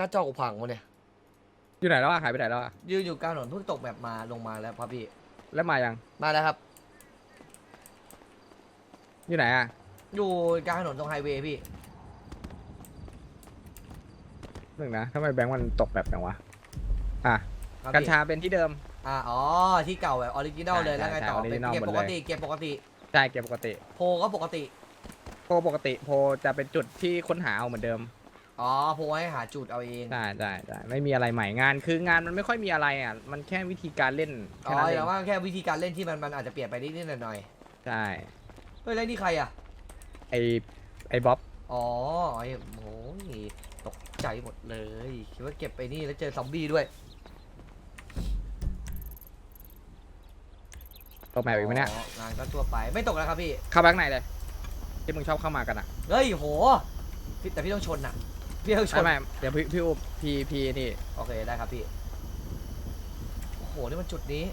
กระจอกพังวะเนี่ย อยู่ไหนแล้วอะหายไปไหนแล้วอะยืนอยู่กลางถนนเพิ่งตกแบบมาลงมาแล้วครับพี่ แล้วมายังมาแล้วครับ อยู่ไหนอะอยู่กลางถนนตรงไฮเวย์พี่ หนึ่งนะทำไมแบงค์มันตกแบบไหนวะอะครับกัญพี่ชาเป็นที่เดิม อ่าอ๋อ ที่เก่าแบบออริจินอลใช่เลยแล้วไงใช่ต่อใช่เป็น original เก็บหมปดกเลย ติเก็บปกติ ใช่เก็บปกติ โพก็ปกติ โพปกติโพจะเป็นจุดที่ค้นหาเอาเหมือนเดิม อ๋อโพให้หาจุดเอาเองใช่ใช่ใช่ไม่มีอะไรใหม่งาน คืองานมันไม่ค่อยมีอะไรอะ มันแค่วิธีการเล่นอ๋แค่อนั้นเอแต่งว่าแค่วิธีการเล่นที่มันมันอาจจะเปลี่ยนไปนิดนิดหน่อยหน่อยใช่ๆเฮ้ยแล้วนี่ใครอะ ไอไอบ๊อบอ๋อไอ้โอ้ยตกใจหมดเลย คิดว่าเก็บไปนี่แล้วเจอซอมบี้ด้วยตกแมปอีกไหมเนี่ยอ๋องานก็ทั่วไปไม่ตกแล้วครับพี่ เข้าแบงค์ไหนเลยที่มึงชอบเข้ามากันอะเฮ้ยโหพี่แต่พี่ต้องชนน่ะ พี่ต้องชไม่นไม่เดี๋ยวพี่พี่อุบพี่พี่นี่โอเคได้ครับพี่ โอ้โห นี่มันจุดนี้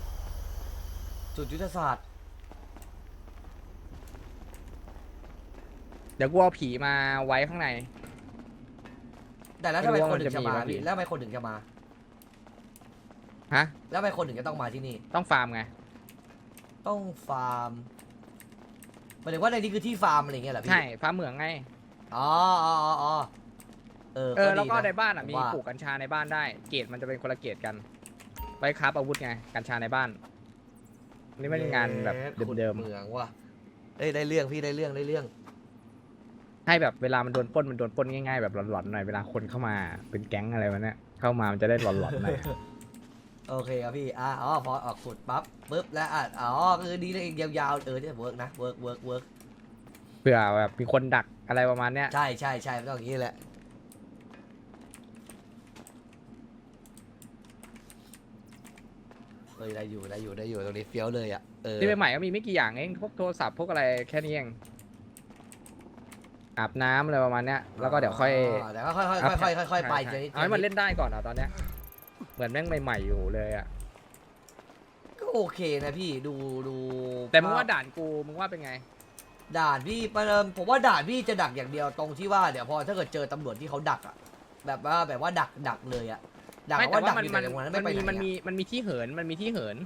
จุดยุทธศาสตร์ เดี๋ยวกูเอาผีมาไว้ข้างใน แต่แล้วทำไมไม่รู้คว่านมันถึงจะจะมีมาบ้างพี่ พี่แล้วทำไมคนถึงจะมา ฮะ แล้วทำไมคนถึงจะต้องมาที่นี่ ต้องฟาร์มไง ต้องฟาร์มหมายถึงว่าในนี้คือที่ฟาร์มอะไรอย่างเงี้ยเหรอพี่ ใช่ฟาร์มเหมืองไง อ๋ออ๋ออ๋ออ๋อ เออเออดีแล้วก็ะในบ้านอะผมมีว่าปลูกกัญชาในบ้านได้ เกรดมันจะเป็นคนละเกรดกันไว้คราฟอาวุธไงกัญชาในบ้านนี่ไม่ใช่งานแบบขุเดิมเมืองว่ะเอ้ยได้เรื่องพี่ได้เรื่องได้เรื่อง ๆให้แบบเวลามันโดนปล้นมันโดนปล้นง่ายๆแบบหลอนๆหน่อยเวลาคนเข้ามาเป็นแก๊งอะไรวะเนี่ยเข้ามามันจะได้หลอนๆหน่อย โอเคครับพี่อะอ๋อพอออกขุดปั๊บปุ๊บแล้วอะอ๋อคือดีเลยยาวๆเออเนี่ยเวิร์กนะเวิร์กเวิร์กเวิร์กเผื่อแบบมีคนดักอะไรประมาณเนี้ย ใช่ใช่ใช่ต้องอย่างนี้แหละ เอ้ ยได้อยู่ได้อยู่ได้อยู่ตรงนี้เฟี้ยวเลยอะเออ ที่ใหม่ๆก็มีไม่กี่อย่างเองพวกโทรศัพท์พวกอะไรแค่นี้เองอาบน้ำอะไรประมาณเนี้ยแล้วก็เดี๋ยวค่อยเดี๋ยวค่อยค่อยค่อยค่อยค่อยค่อยไปใช่ทีละนิดเอาให้มันเล่นได้ก่อนอะตอนเนี้ย เหมือนแม่งใหม่ๆอยู่เลยอะ ก็โอเคนะพี่ดูดูแต่มึงว่าด่านกูมึงว่าเป็นไง ด่านพี่ประเดิมผมว่าด่านพี่จะดักอย่างเดียวตรงที่ว่าเดี๋ยวพอถ้าเกิดเจอตำรวจที่เขาดักอะแบบว่าแบบว่าดักดักเลยอะ ดักไม่แต่ว่าว่าดักมันอยู่มันแต่ตรงนั้นมัไม่นไปมีไหนมันมีอะมันมีที่เหินมันมีที่เหิน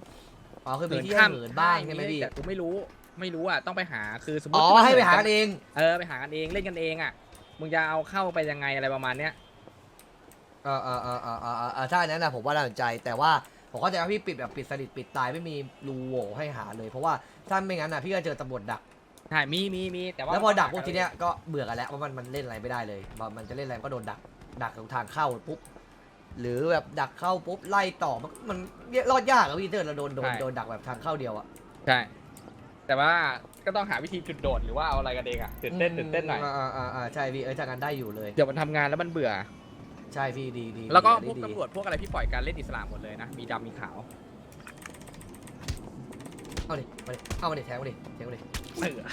อ๋อคือมีที่ให้เหินบ้างใช่ไหมพี่แต่กูไม่รู้ไม่รู้อะต้องไปหาคือสมมอ๋ติอที่มันให้ไปหาเนกันเองเออไปหากันเองเล่นกันเองอะมึงจะเอาเข้าไปยังไงอะไรประมาณเนี้ย เออเออเออเออเออเออเออถ้าอันนั้นนะผมว่าน่าสนใจแต่ว่าผมเข้าใจว่าพี่ปิดแบบปิดสนิทปิดตายไม่มีรูโหว่ให้หาเลย เพราะว่าถ้าไม่งั้นนะพี่ก็เจอตำรวจดัก ใช่มีมีมีแต่ว่าแล้วพอดักพวกทีเนี้ยก็เบื่อกันแล้วว่ามันมันเล่นอะไรไม่ได้เลยว่ามันจะเล่นอะไรก็โดนดักดักตรงทางเข้าปุ๊บ หรือแบบดักเข้าปุ๊บไล่ต่อมันมันรอดยากอะพี่เตอร์เราโดนโดนโดนดักแบบทางเข้าเดียวอะใช่ แต่ว่าก็ต้องหาวิธีจุดโดดหรือว่าเอาอะไรกันเองอะตื่นเต้นตื่นเต้นหน่อยอ่าอ่าอ่าใช่พี่เออจากกันได้อยู่เลย เดี๋ยวมันทำงานแล้วมันเบื่อ ใช่พี่ดีดีแล้วก็ดีพวกดีตำรวจพวกอะไรพี่ปล่อยการเล่นอิสลามหมดเลยนะ มีดำมีขาวเอาดิมาดิเอามาดิแทงมาดิแทงมาดิเสือ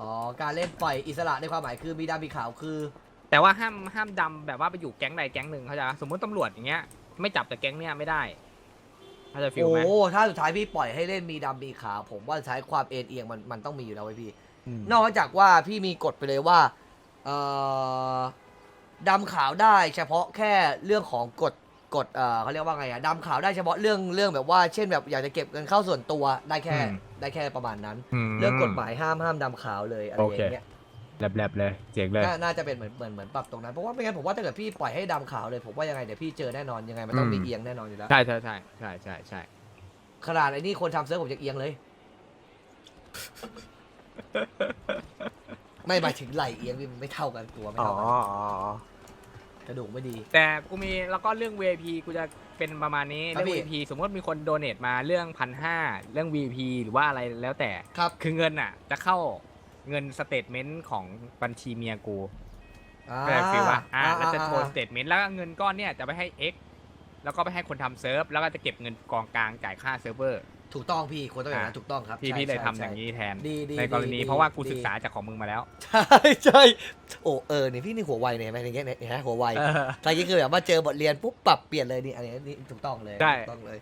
อ๋อ การเล่นปล่อยอิสระในความหมายคือมีดำมีขาวคือแต่ว่าห้ามห้ามดำแบบว่าไปอยู่แก๊งใดแก๊งหนึ่งเขาใจปะสมมติตำรวจอย่างเงี้ยไม่จับแต่แก๊งเนี้ยไม่ได้เขาใจะฟิลโอ้ไหมถ้าสุดท้ายพี่ปล่อยให้เล่นมีดำมีขาว ผมว่าสุดท้ายความเอ็นเอียงมันมันต้องมีอยู่แล้วไว้ยพี่ อืมนอกจากว่าพี่มีกฎไปเลยว่าเอ่อดำขาวได้เฉพาะแค่เรื่องของกฎ กฎเอ่อเขาเรียกว่าไงอะดำขาวได้เฉพาะเรื่องเรื่องแบบว่าเช่นแบบอยากจะเก็บเงินเข้าส่วนตัวได้แค่ได้แค่ประมาณนั้นเรื่องกฎหมายห้ามห้ามดำขาวเลยอะไรอย่างเงี้ยแลบๆเลยเจ๋งเลย น่าน่าจะเป็นเหมือนเหมือนเหมือนปรับตรงนั้นเพราะว่าไม่งั้นผมว่าถ้าเกิดพี่ปล่อยให้ดำขาวเลยผมว่ายังไงเดี๋ยวพี่เจอแน่นอนยังไงมันต้องมีเอียงแน่นอนอยู่แล้วใช่ใช่ใช่ใช่ใช่ใช่ขนาดไอ้นี่คนทำเซิร์ฟผมจะเอียงเลย ไม่หมายถึงไหลเอียงพี่มันไม่เท่ากันตัวไม่อ๋อเท่ากันอ๋ออ๋อ กระดูกไม่ดี แต่กูมีแล้วก็เรื่อง VIP กูจะเป็นประมาณนี้ครับเรื่อง พี่ VIP สมมติมีคนโดเน a มาเรื่องพันห้าเรื่อง VIP หรือว่าอะไรแล้วแต่ ครับคือเงินอะ จะเข้าเงินสเตทเมนต์ของบัญชีเมียกูก็เลยฟีลว่าอ่าแล้วจะโชว์สเตทเมนต์แล้วก็เงินก้อนเนี่ยจะไปให้ X แล้วก็ไปให้คนทำเซิร์ฟแล้วก็จะเก็บเงินกองกลางจ่ายค่าเซิร์ฟเวอร์ ถูกต้องพี่ควรต้องอย่างนั้นอะ ถูกต้องครับพี่ใช่พี่เลยใช่ทำอย่างใช่นี้แทน ดีดีในกรณีดีเพราะว่ากูดี ศึกษาจากของมึงมาแล้วใช่ใช่โอ้เออนี่พี่นี่หัวไวเนี่ยเห็นไหมอย่างเงี้ยเนี่ยเห็นไหมหัวไวเออตอนนี้คือแบบว่าเจอบทเรียนปุ๊บปรับเปลี่ยนเลยนี่อันนี้นี่ถูกต้องเลยได้ถูกต้องเลย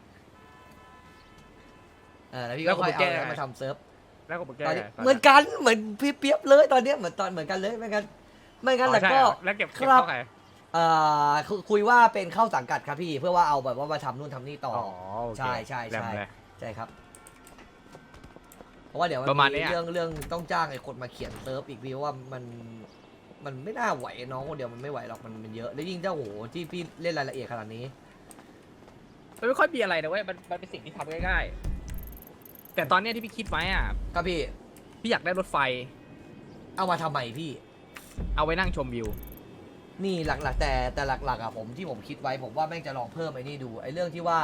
เออแล้วพี่แล้ก็วค่อยผมแก้เอาแล้วมาทำเซิร์ฟแล้วก็มึงแก้ตอนนี้ไงตเหมือนกันเหมือนพี่เปียบเลยตอนเนี้ยเหมือนตอนเหมือนกันเลยไม่งั้นไม่งั้นอ๋อแล้วใช่ก็เหรอแล้วเก็บเก็บครับ เข้าใครเอ่อคุคุยว่าเป็นเข้าสังกัดครับพี่เพื่อว่าเอาแบบว่ามาทำนู่นทำนี่ต่อ อ๋ออโอเคใช่ใช่แหลมใช่เลย ใช่ครับ เพราะว่าเดี๋ยวมันประมาณมีเนี้ย เรื่องเรื่องต้องจ้างไอ้คนมาเขียนเซิร์ฟอีกพี่เพราะว่ามันมันไม่น่าไหวน้องคนเดียวมันไม่ไหวหรอกมันมันเยอะแล้วยิ่งเจ้าโหที่พี่เล่นรายละเอียดขนาดนี้ มันไม่ค่อยมีอะไรนะเว้ยมันมันเป็นสิ่งที่ทำง่ายๆ แต่ตอนเนี้ยที่พี่คิดไว้อะครับพี่พี่อยากได้รถไฟ เอามาทำไมพี่ เอาไว้นั่งชมวิว นี่หลักๆแต่แต่หลักๆอะผมที่ผมคิดไว้ผมว่าแม่งจะลองเพิ่มไอ้นี่ดูไอ้เรื่องที่ว่า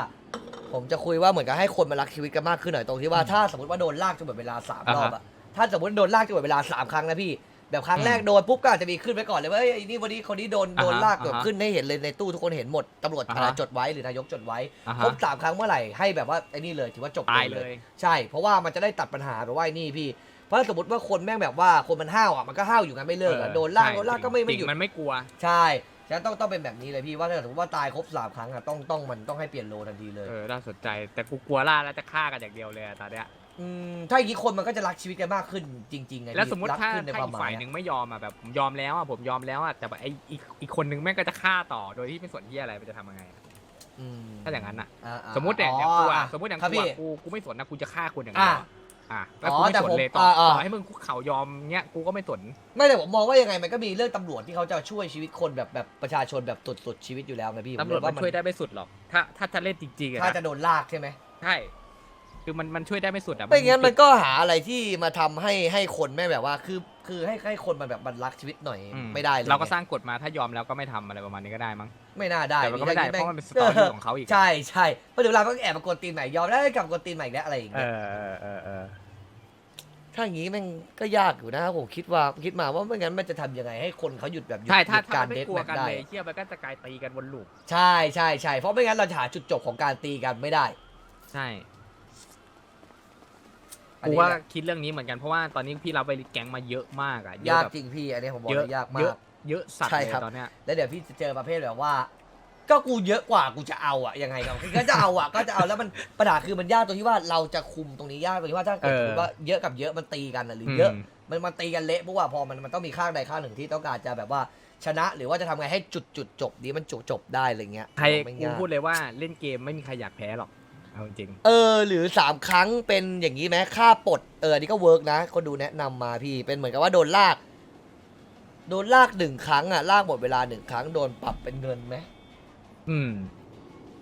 ผมจะคุยว่าเหมือนกับให้คนมารักชีวิตกันมากขึ้นหน่อยตรงที่ว่าอืมถ้าสมมติว่าโดนลากจนหมดเวลาสามอ่ารฮะอบอะถ้าสมมติโดนลากจนหมดเวลาสามครั้งนะพี่ แบบครั้งอืมแรกโดนปุ๊บก็อาจจะมีขึ้นไว้ก่อนเลยว่าเอ้ยไอ้นี่วันนี้คนนี้โดนอ่าฮะโดนลากอ่าฮะเกิดขึ้นให้เห็นเลยในตู้ทุกคนเห็นหมดตำรวจอ่าฮะอะไรจดไว้หรือนายกจดไว้อ่าครฮะบสามครั้งเมื่อไหร่ให้แบบว่าไอ้นี่เลยถือว่าจบตายเลเลยยใช่ เพราะว่ามันจะได้ตัดปัญหาแบบว่าไอ้นี่พี่ เพราะสมมติว่าคนแม่งแบบว่าคนมันห้าวอะมันก็ห้าวอยู่กันไม่เลิกอะออโดนลากใช่โดนลากก็ไม่ไม่จริงหยุด มันไม่กลัว ใช่ ฉะนั้นต้องต้องเป็นแบบนี้เลยพี่ว่าถ้าสมมติว่าตายครบสามครั้งอะต้องต้องมันต้องให้เปลี่ยนโลทันทีเลย เออน่าสนใจแต่กูกลัวล่าแล้วจะฆ่ากันอย่างเดียวเลยอะตอนเนี้ยอืมถ้าอย่างนี้คนมันก็จะรักชีวิตกันมากขึ้นจริงๆไงแล้วพี่สมมติรักถ้าขึ้นในถ้าความอีกหมาฝ่ายยหนึ่งไม่ยอมอะแบบผมยอมแล้วอะผมยอมแล้วอะแต่แบบไอ้อีกอีกคนนึงแม่งก็จะฆ่าต่อโดยที่ไม่สนที่อะไรมันจะทำยังไงอะอืมถ้าอย่างนั้นอะอ่าๆสมมติเนี่ยอย่างกูอ๋อะอสมมติอย่างครับกูพี่ อะกูกูไม่สนนะกูจะฆ่าคุณอย่างเดียวอะ อะแล้วอ๋อกูไม่แต่สนผมเลยต่ออ่าอ่าต่อให้มึงคุกเข่ายอมเงี้ยกูก็ไม่สนไม่แต่ผมมองว่ายังไงมันก็มีเรื่องตำรวจที่เขาจะช่วยชีวิตคนแบบแบบประชาชนแบบสุดๆชีวิตอยู่แล้วนะพี่ผมตำรวจเลยมันช่วยได้ไม่สุดหรอก ถ้าถ้าจะเล่นจริงๆอะถ้านะจะโดนลากใช่ไหมใช่คือมันมันช่วยได้ไม่สุดอะไม่งั้นมันก็หาอะไรที่มาทำให้ให้คนไม่แบบว่าคือ คือให้ให้คนมันแบบมันรักชีวิตหน่อยอืไม่ได้เลยเราก็ไงสร้างกฎมาถ้ายอมแล้วก็ไม่ทำอะไรประมาณนี้ก็ได้มั้ง ไม่น่าได้แต่มันก็ไม่ได้พี่เพราะมันเป็นสตอรี่ของเขาอีก ใช่ใช่เพราะเดี๋ยวเวลาก็แอบมากวนตีนใหม่ยอมแล้วกลับมากวนตีนใหม่อีกแล้วอะไรอย่างเอเงี้ยอเออเออเออถ้าอย่างนี้แม่งก็ยากอยู่นะผมคิดว่าคิดมาว่าไม่งั้นมันจะทำยังไงให้คนเขาหยุดแบบหยุดใช่ถ้าหยุดถ้าการไม่เดทกลัวแมทกันได้ เลยเชี่ยมันก็จะกลายตีกันวนลูปใช่ใช่ใช่เพราะไม่งั้นเราจะหาจุดจบของการตีกันไม่ได้ ใช่ อันกูนี้ว่าแหละคิดเรื่องนี้เหมือนกันเพราะว่าตอนนี้พี่รับไปแก๊งมาเยอะมากอะเยยาอะกแบบจริงพี่ อันนี้ผมบอกเยอะเลยยากเยมาอะก เยอะสัตว์ใช่เลยครับตอนเนี้ย แล้วเดี๋ยวพี่จะเจอประเภทแบบว่า ก็กูเยอะกว่ากูจะเอาอะยังไงก็คือก็จะเอาอะก็จะเอาแล้วมันปัญหาคือมันยากตรงที่ว่าเราจะคุมตรงนี้ยากตรงที่ว่าถ้าเกิดเออ สมมติว่าเยอะกับเยอะมันตีกันอะหรือเยอะมันมันตีกันเละเพราะว่าพอมันมันต้องมีข้างใดข้างหนึ่งที่ต้องการจะแบบว่าชนะหรือว่าจะทำไงให้จุดจุดจบนี้มันจบจบได้อะไรเงี้ยใครไม่กูยากพูดเลยว่าเล่นเกมไม่มีใครอยากแพ้หรอก เอาจริง เออหรือสามครั้งเป็นอย่างนี้ไหมค่าปลดเอออันนี้ก็เวิร์กนะคนดูแนะนำมาพี่เป็นเหมือนกับว่าโดนลาก โดนลากหนึ่งครั้งอะลากหมดเวลาหนึ่งครั้งโดนปรับเป็นเงินไหมอืม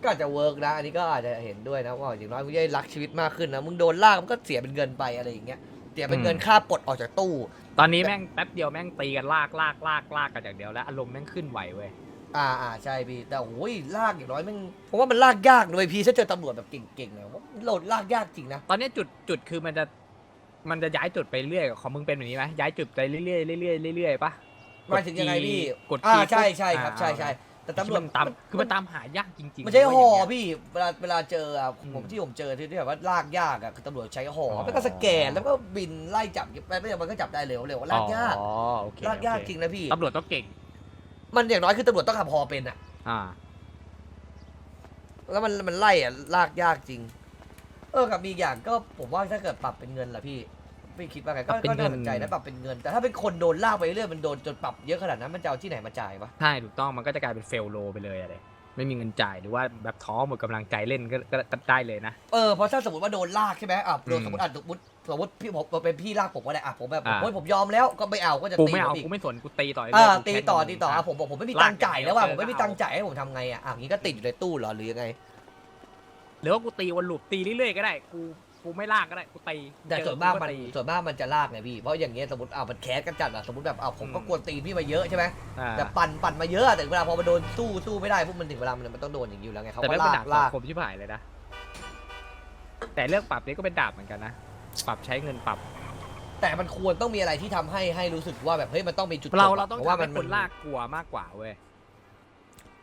ก็อาจจะเวิร์กนะอันนี้ก็อาจจะเห็นด้วยนะว่าอย่างน้อยมึงจะได้รักชีวิตมากขึ้นนะมึงโดนลากมันก็เสียเป็นเงินไปอะไรอย่างเงี้ยเสียเป็นเงินอืมค่าปลดออกจากตู้ ตอนนี้แม่งแป๊บเดียวแม่งตีกันลากลากลากลากกันอย่างเดียวแล้วอารมณ์แม่งขึ้นไหวเว้ย อ่าอ่าใช่พี่ แต่โอ้ยลากอย่างน้อยแมันผมว่ามันลากยากเลยพี่ถ้าเจอตำรวจแบบเก่งๆเนี่ยผมว่าโหลดลากยากจริงนะ ตอนนี้จุดจุดคือมันจะมันจะย้ายจุดไปเรื่อยของมึงเป็นแบบนี้ไหมย้ายจุดไปเรื่อยๆเรื่อยๆเรื่อยๆปะหมายถึงยังไงพี่ กดอ่าคีย์ใช่ปุ๊บใช่ครับอ่าใช่ใช่แต่ตำรวจ มันตามคือมันตามหายากจริงๆมันใช้เว้ยห่ออย่างเงี้ยพี่ เวลาเวลาเจออะอืมผมที่ผมเจอที่ที่แบบว่าลากยากอะคือตำรวจใช้ห่ออ๋อแล้วก็สแกนแล้วก็บินไล่จับไปไม่เดี๋ยวมันก็จับได้เร็วเร็วลากยากอ๋อโอเคลากยากโอเคจริงนะพี่ ตำรวจต้องเก่ง มันอย่างน้อยคือตำรวจต้องขับฮอเป็นอะอ่า แล้วมันมันไล่อะลากยากจริง เออกับมีอีกอย่างก็ผมว่าถ้าเกิดปรับเป็นเงินล่ะพี่พี่คิดว่าไงก็ปรับเป็นก็น่าเงินสนใจนะปรับเป็นเงิน แต่ถ้าเป็นคนโดนลากไปเรื่อยมันโดนจนปรับเยอะขนาดนั้นมันจะเอาที่ไหนมาจ่ายวะใช่ถูกต้องมันก็จะกลายเป็นเฟลโลไปเลยอะไรไม่มีเงินจ่ายหรือว่าแบบท้อหมดกำลังใจเล่นก็ก็ก็ได้เลยนะ เออเพราะถ้าสมมติว่าโดนลากใช่ไหมอะโดนอืม สมมติอะสมมติ สมมติพี่ผมเป็นพี่ลากผมก็ได้อะผมแบบอ่า โอ้ยผมยอมแล้วก็ไม่เอาก็จะกูตีไม่เอาผอีกกูไม่สนกูตีต่ออ่าเรื่ยๆกูตีแค้นต่อมึงตีต่ออะอะผมบอกผมไม่มีลากตังค์จ่ายแล้วว่ะอย่างผมเดียวไม่มีตังค์จ่ายให้ผมทำไงอะอะอย่างนี้ก็ติดอยู่ในตู้เหรอหรือยังไง หรือว่ากูตีวนลูปตีเรื่อยๆก็ได้กูกูไม่ลากก็ได้กูตีแต่เจอส่วนมากมันตี ส่วนมากมันจะลากไงพี่เพราะอย่างเงี้ยสมมติอะมันแคสกันจัดอะสมมติแบบอะผมก็อืม กวนตีนพี่มาเยอะใช่ไหมอ่าแต่ปั่นปั่นมาเยอะแต่เวลาพอมาโดนสู้สู้ไม่ได้พวกมันถึงเวลามันมันต้องโดนอย่างนี้อยู่แล้วไงเขาแต่ก็ไม่เป็นลาดากบสัลางกคมที่ผ่ายเลยนะแต่เรื่องปรับนี้ก็เป็นดาบเหมือนกันนะ ปรับใช้เงินปรับ แต่มันควรต้องมีอะไรที่ทำให้ให้รู้สึกว่าแบบเฮ้ยมันต้องมีจุดจบเราอะเราต้องพะว่าทำให้มัคนลากกลัวมากกว่าเว้ย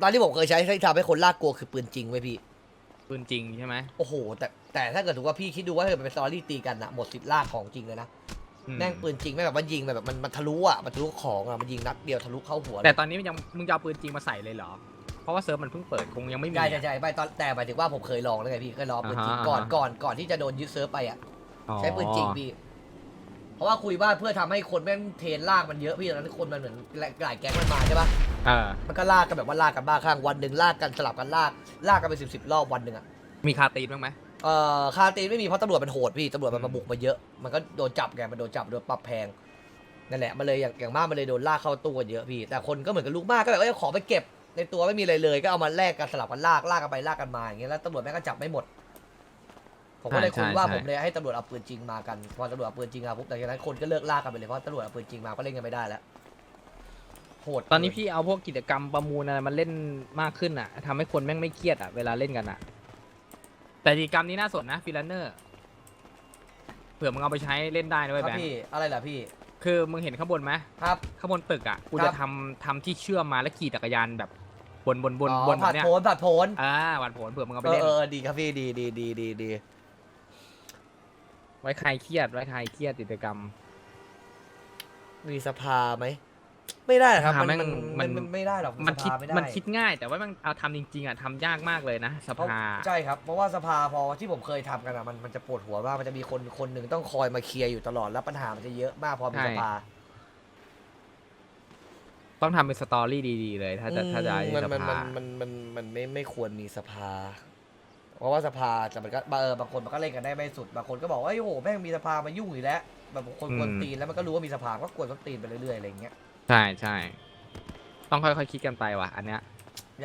ตอนที่ผมเคยใช้ที่ทำให้คนลากกลัวคือปืนจริงไว้ยพี่ ปืนจริงใช่ไหมโอ้โห แต่แต่ถ้าเกิดถือว่าพี่คิดดูว่าถ้าเกิดเป็นสตอรี่ตีกันอะหมดสิทธิ์ลากของจริงเลยนะ อืมแม่งปืนจริงแม่งแบบมันยิงแบบมันมันทะลุอะมันทะลุของอะมันยิงนัดเดียวทะลุเข้าหัวเลยแต่ตอนนี้มันยังมึงจะเอาปืนจริงมาใส่เลยเหรอ เพราะว่าเซิร์ฟมันเพิ่งเปิดคงยังไม่มี ใช่ใช่ใช่ไม่ตอนแต่หมายถึงว่าผมเคยลองแล้วไงพี่เคยลองปืนจริงอ่าฮะ ก่อนอ่าฮะก่อนก่อนที่จะโดนยึดเซิร์ฟไปอะ อ๋อ ใช้ปืนจริงพี่ราะว่าคุยว่าเพื่อทำให้คนแม่งเทรนลากมันเยอะพี่ตอนนั้นคนมันเหมือนหลายแก๊งมันมาใช่ปะเออ มันก็ลากกันแบบว่าลากกันบ้าข้างวันหนึ่งลากกันสลับกันลากลากกันไปสิบสิบรอบวันหนึ่งอะมีคาตีนบ้างไหม เอ่อคาตีนไม่มีเพราะตำรวจมันโหดพี่ตำรวจมันอืมมาบุกมาเยอะมันก็โดนจับไงมันโดนจับโดนปรับแพงนั่นแหละมันเลยอย่างอย่างมากมันเลยโดนลากเข้าตู้กันเยอะพี่ แต่คนก็เหมือนกับลูกมากก็แบบว่าขอไปเก็บ ในตัวไม่มีอะไรเลยก็เอามาแลกกันสลับกันลากลากกันไปลากกันมาอย่างเงี้ยแล้วตำรวจแม่งก็จับไม่หมด ผมก็เลยคุยว่าผมเลยให้ตำรวจเอาปืนจริงมากันพอตำรวจเอาปืนจริงมาปุ๊บแต่จากนั้นคนก็เลิกลากกันไปเลยเพราะตำรวจเอาปืนจริงมาก็เล่นกันไม่ได้แล้วโหดตอนนี้พี่เอาพวกกิจกรรมประมูลอะไรมันเล่นมากขึ้นอะทำให้คนแม่งไม่เครียดอะเวลาเล่นกันอะ แต่กิจกรรมนี้น่าสนนะฟิลเนอร์เผื่อมึงเอาไปใช้เล่นได้ด้วยครับแบงค์พี่อะไรล่ะพี่คือมึงเห็นข้างบนไหมครับ ข้างบนตึกอะกูครัจะบ ทำทำที่เชื่อมมาแล้วขี่จักรยานแบบบนบนบนอ๋อบนแบผับดเนี้ยโผนผัดโผนอ่าวันผลเผื่อมึงเอาไปเออเล่น เออดีครับพี่ดีดีดีดีดี ไว้ใครเครียด ไว้ใครเครียดกิจกรรม มีสภาไหม ไม่ได้หรอกครับ สภามันแม่งมันมัมันนไม่ได้หรอกมันคิดสภาไม่ได้มันคิดง่าย แต่ว่ามันเอาทำจริงๆอะทำยากมากเลยนะสเพราะภา ใช่ครับ เพราะว่าสภาพอที่ผมเคยทำกันอะมันมันจะปวดหัวมากมันจะมีคนคนหนึ่งต้องคอยมาเคลียร์อยู่ตลอดแล้วปัญหามันจะเยอะมากพอมีใช่ สภา ต้องทำเป็นสตอรี่ดีๆเลย ถ้าจะถ้าจะอืมให้มันสมันภา มันมันมันมันไม่ไม่ควรมีสภาเพ ราะว่าสภาแต่มันก็เออบางคนมันก็เล่นกันได้ไม่สุดบางคนก็บอกว่าโอ้โหแม่งมีสภามายุ่งอีกแล้วแบบคนกวนตีนแล้วมันก็รู้ว่ามีสภาก็กวนต้นตีนไปเรื่อยๆอะไรอย่างเงี้ยใช่ใช่ต้องค่อยๆคิดกันไปว่ะอันเนี้ย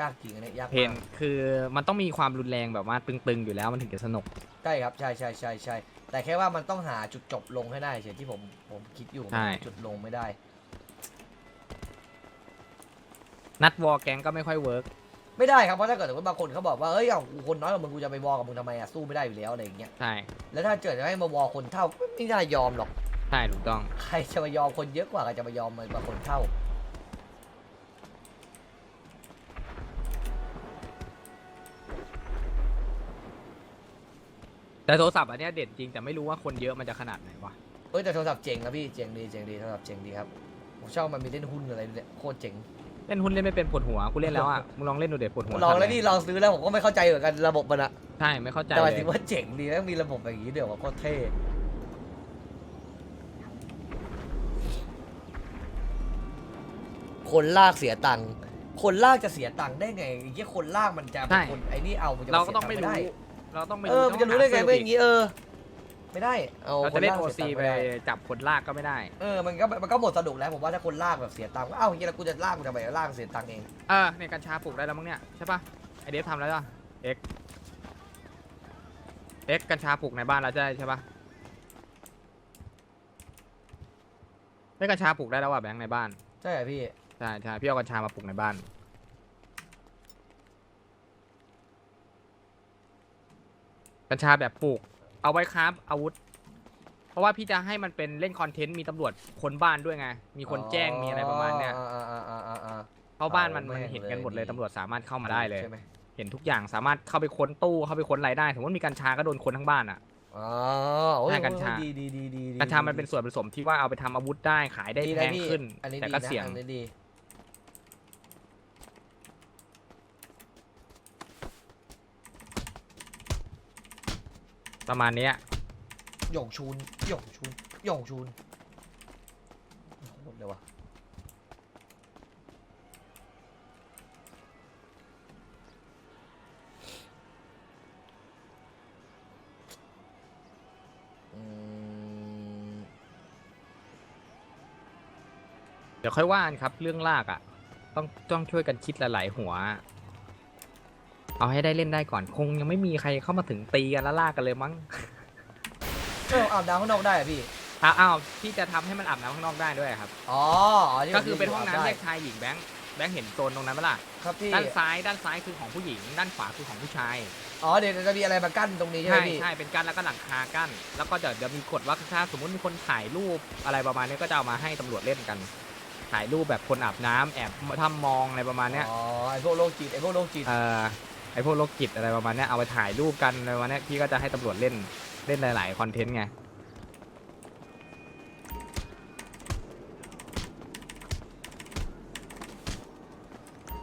ยากจริงอันเนี้ยยากเพนมากคือมันต้องมีความรุนแรงแบบว่าตึงๆอยู่แล้วมันถึงจะสนุก ใช่ครับใช่ใช่ใช่ใช่แต่แค่ว่ามันต้องหาจุดจบลงให้ได้เฉยที่ผมผมคิดอยู่ใช่มันหาจุดลงไม่ได้ นัดวอลแกงก็ไม่ค่อยเวิร์ก ไม่ได้ครับเพราะถ้าเกิดสมมติบางคนเขาบอกว่าเฮ้ยเอากูคนน้อยกว่ามึงกูจะไปวอลกับมึงทำไมอะสู้ไม่ได้อยู่แล้วอะไรอย่างเงี้ยใช่แล้วถ้าเกิดจะให้มาวอลคนเท่าไม่น่ายอมหรอกใช่ถูกต้อง ใครจะมายอมคนเยอะกว่าใครจะมายอมมันกว่าคนเท่า แต่โทรศัพท์อันเนี้ยเด่นจริงแต่ไม่รู้ว่าคนเยอะมันจะขนาดไหนวะเอ้ยแต่โทรศัพท์เจ๋งครับพี่เจ๋งดีเจ๋งดีโทรศัพท์เจ๋งดีครับผมชอบมันมีเล่นหุ้นอะไรเนี่ยโคตรเจ๋ง เล่นหุ้นเล่นไม่เป็นปวดหัวกูเล่นแล้วอะมึงลองเล่นดูเด็ดปวดหัวลองแล้วทำไนี่ลองซื้อแล้วผมก็ไม่เข้าใจเหมือนกันระบบมันอะใช่ไม่เข้าใจแต่หมายเลถึยงว่าเจ๋งดีแล้วมีระบบแบบนี้เดี๋ยวว่าโคตรเท่คนลากเสียตังค์คนลากจะเสียตังค์ได้ไงไอ้เหี้ยคนลากมันจะเป็นคนไอ้นี่เอามันจะเราสีก็ยต้องไม่ค์รู้ด้เราต้องไม่เออมันจะรู้ได้ไงว่าอย่างนี้นี้เออ ไม่ได้ เอาเราคจะนเล่นลากโอเสีซียตังค์ไปไม่ได้จับคนลากก็ไม่ได้ เออมันก็มันก็หมดสนุกแล้วผมว่าถ้าคนลากแบบเสียตังค์ก็เอ้าอย่างนี้แล้วกูจะลากกูทำไมลากเสียตังค์เองเออเนี่ยกัญชาปลูกได้แล้วมั้งเนี่ยใช่ปะไอเดฟทำแล้วจ้ะเอ็กเอ็กกัญชาปลูกในบ้านแล้วใช่ใช่ปะได้กัญชาปลูกได้แล้วว่ะแบงค์ในบ้านใช่เหรอพี่ใช่ใช่พี่เอากัญชามาปลูกในบ้าน กัญชาแบบปลูก เอาไว้ครับอาวุธ เพราะว่าพี่จะให้มันเป็นเล่นคอนเทนต์มีตำรวจคนบ้านด้วยไง มีคนแจ้งมีอะไรประมาณเนี้ยอ่าอ่าอ่าอ่าอ่าเพราะบ้านมันเอามันแม่งเห็นกันหมดเลยเลยตำรวจสามารถเข้ามาได้เลย ใช่ไหมเห็นทุกอย่างสามารถเข้าไปค้นตู้เข้าไปค้นอะไรได้สมมติมีกัญชาก็โดนคนทั้งบ้านอะ อ๋อโอ้ยใช่กัญชา ดีดีดีดีดีกัญชามันเป็นส่วนผสมที่ว่าเอาไปทำอาวุธได้ขายได้ดีแพนะงพี่ขึ้น อันนี้แต่ดีก็นะเสี่ยง อันนี้ดี ประมาณเนี้ยหย่งชูนหย่งชูนหย่งชูนหมดเลยวะอืมเดี๋ยวค่อยว่ากันครับ เรื่องลากอะ ต้องต้องช่วยกันคิดหลายๆหัว เอาให้ได้เล่นได้ก่อนคงยังไม่มีใครเข้ามาถึงตีกันแล้วลากกันเลยมั้งเอออาบน้ำข้างนอกได้เหรอพี่ อ้าวอ้าวพี่จะทำให้มันอาบน้ำข้างนอกได้ด้วยครับ อ๋อที่ก็คือเป็นห้องผมน้ำได้แยกชายหญิงแบงค์แบงค์เห็นโซนตรงนั้นไหมล่ะครับพี่ ด้านซ้ายด้านซ้ายคือของผู้หญิง ด้านขวาคือของผู้ชายอ๋อเดี๋ยวจะมีอะไรมากั้นตรงนี้ใช่ไหมใช่พี่ ใช่เป็นกั้นแล้วก็หลังคากั้นแล้วก็เดี๋ยวเดี๋ยวมีกฎว่าถ้าสมมติมีคนถ่ายรูปอะไรประมาณนี้ก็จะเอามาให้ตำรวจเล่นกัน ถ่ายรูปแบบคนอาบน้ำแอบทำมองอะไรประมาณเนี้ยอ๋อไอพวกโรคจิตไอพวกโรคจิต เอ่อไอ พวกโรคจิตอะไรประมาณเนี้ยเอาไปถ่ายรูปกันอะไรประมาณเนี้ยพี่ก็จะให้ตำรวจเล่นเล่นหลายๆคอนเทนต์ไง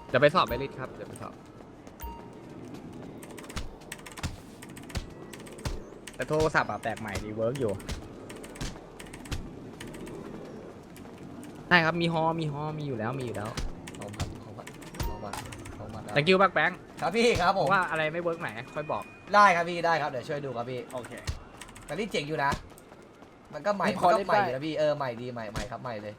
เดี๋ยวไปสอบไปริดครับเดี๋ยวไปสอบแต่โทรศัพท์อะแปลกใหม่ดีเวิร์กอยู่ได้ครับมีฮอมีฮอมีอยู่แล้วมีอยู่แล้ว เอามา thank you บักแบงค์ครับพี่ครับผมว่าอะไรไม่เวิร์กไหนค่อยบอก ได้ครับพี่ได้ครับเดี๋ยวช่วยดูครับพี่โอเค แต่นี่เจ๋งอยู่นะ มันก็ใหม่นี่มันพอก็เล่นใหม่ได้ อยู่นะพี่เออใหม่ดีใหม่ใหม่ครับใหม่เลย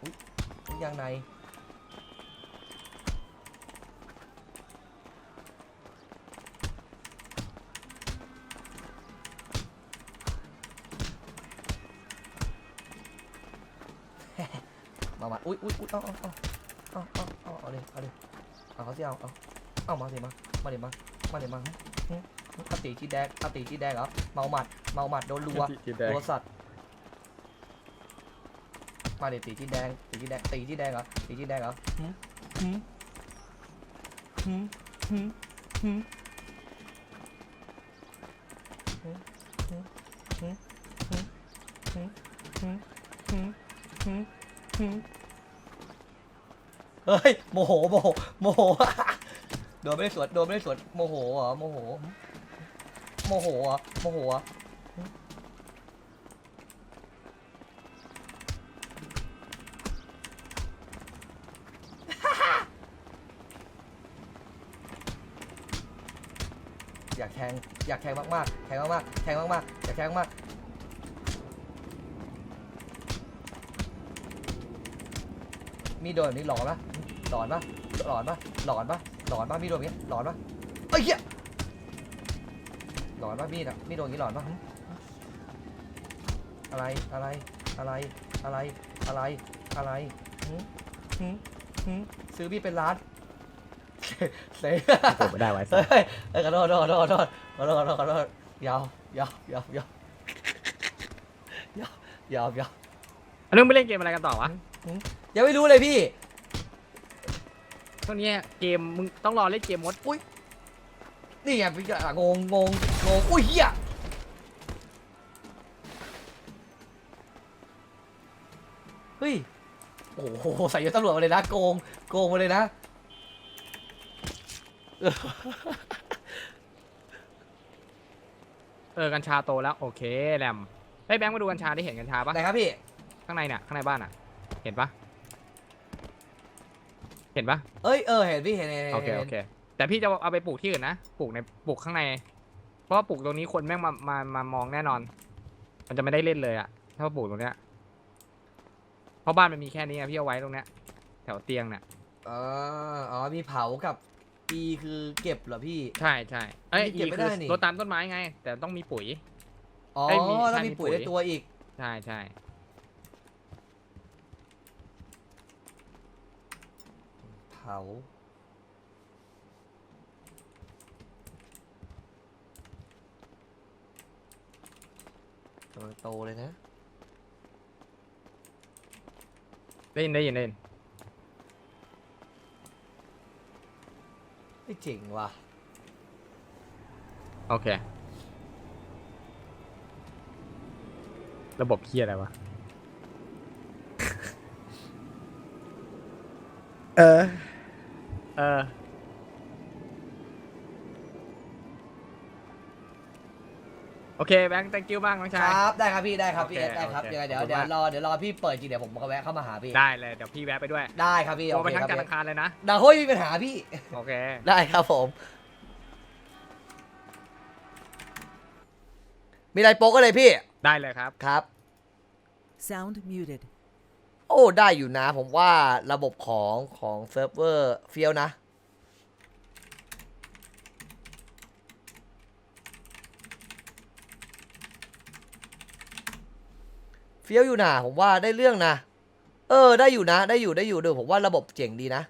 อุ๊ยยางใน มามาอุ้ยอุ้ยอุ้ยเอาเอาเอาเอาเอาเอาเอาเลยเอาเลยเอาเขาสิเอาเอาเอามาสิมามาเดี๋ยวมามาเดี๋ยวมาหึหึหึเอาตีจีแดงเอาตีจีแดงเหรอเมาหมัดเมาหมัดโดนรัวรัวสัตว์มาเดี๋ยวตีจีแดงตีจีแดงตีจีแดงเหรอตีจีแดงเหรอหึหึหึหึหึหึหึหึหึหึหึหึหึหึ เฮ้ยโมโหโมโหโมโหโดนไม่ได้สวนโดนไม่ได้สวนโมโหเหรอโมโหโมโหเหรอโมโหเหรออยากแทงอยากแทงมากๆแทงมากๆแทงมากๆอยากแทงมาก มีโดนแบบนี้หลอนปะหลอนปะหลอนปะหลอนปะหลอนปะมีโดนแบบนี้หลอนปะเอ้ยเหี้ยหลอนปะมีดอะมีโดนอย่างนี้หลอนปะหึอะไรอะไรอะไรอะไรอะไรอะไรหึหึหึซื้อมีดเป็นล้านเซ่ผมไม่ได้ไว้เฮ้ยเฮ้ยขอโทษขอโทษขอโทษขอโทษขอโทษขอโทษยาวยาวยาวยาวยาวยาวยาวอันนึงไปเล่นเกมอะไรกันต่อวะ ยังไม่รู้เลยพี่ ช่วงนี้เกมมึงต้องรอเล่นเกมมดนี่ไงพี่อะงงงงงงอุ้ยเหี้ยเฮ้ยโอ้โหใส่ยศตำรวจมาเลยนะโกงโกงมาเลยนะเออกัญชาโตแล้วโอเคแรมเฮ้ยแบงค์มาดูกัญชาได้เห็นกัญชาปะไหนครับพี่ข้างในเนี่ยข้างในบ้านอะ เห็นปะ เห็นปะเอ้ยเออเห็นพี่เห็นเห็นห็นโอเคห็นโอเค แต่พี่จะเอาไปปลูกที่อื่นนะปลูกในปลูกข้างใน เพราะว่าปลูกตรงนี้คนแม่งมามามามองแน่นอน มันจะไม่ได้เล่นเลยอะถ้าว่าปลูกตรงเนี้ยเพราะบ้านมันมีแค่นี้อะพี่เอาไว้ตรงเนี้ย แถวเตียงเนี่ยอ๋ออ๋อมีเผากับปีคือเก็บเหรอพี่ ใช่ใช่เอ้ยนี่เก็บอีไม่คือได้นี่ รดตามต้นไม้ไง แต่ต้องมีปุ๋ย อ๋อเอ้ยมีต้อใช่งมีมีปุ๋ยปุ๋ย ในตัวอีก ใช่ใช่ เผาตัวโตเลยนะ ได้ยินได้ยินได้ยินไม่เจ๋งว่ะ โอเค ระบบเคียอะไรวะ เออ เออ โอเคแบงค์ thank you มากน้องคชาย รับ ได้ครับพี่ ได้ครับพี่โอเคได้ครับโอเคยังไงเดี๋ยวขอบคุณเดี๋ยวมาก รอ เดี๋ยวรอพี่เปิดจริงเดี๋ยวผมก็แวะเข้ามาหาพี่ ได้เลยเดี๋ยวพี่แวะไปด้วยได้ครับพี่ โทรโอไปเคทั้งครับจันทร์พี่อังคารเลยนะ ดาวโฮ้ยไม่มีปัญหาพี่ โอเค ได้ครับผม มีอะไรโป๊กก็เลยพี่ ได้เลยครับ ครับ Sound muted. โอ้ ได้อยู่นะ ผมว่าระบบของของเซิร์ฟเวอร์เฟี้ยวนะ ฟี้ยวอยู่นะผมว่าได้เรื่องนะ เออ ได้อยู่นะ ได้อยู่ได้อยู่เดี๋ยวผมว่าระบบเจ๋งดีนะ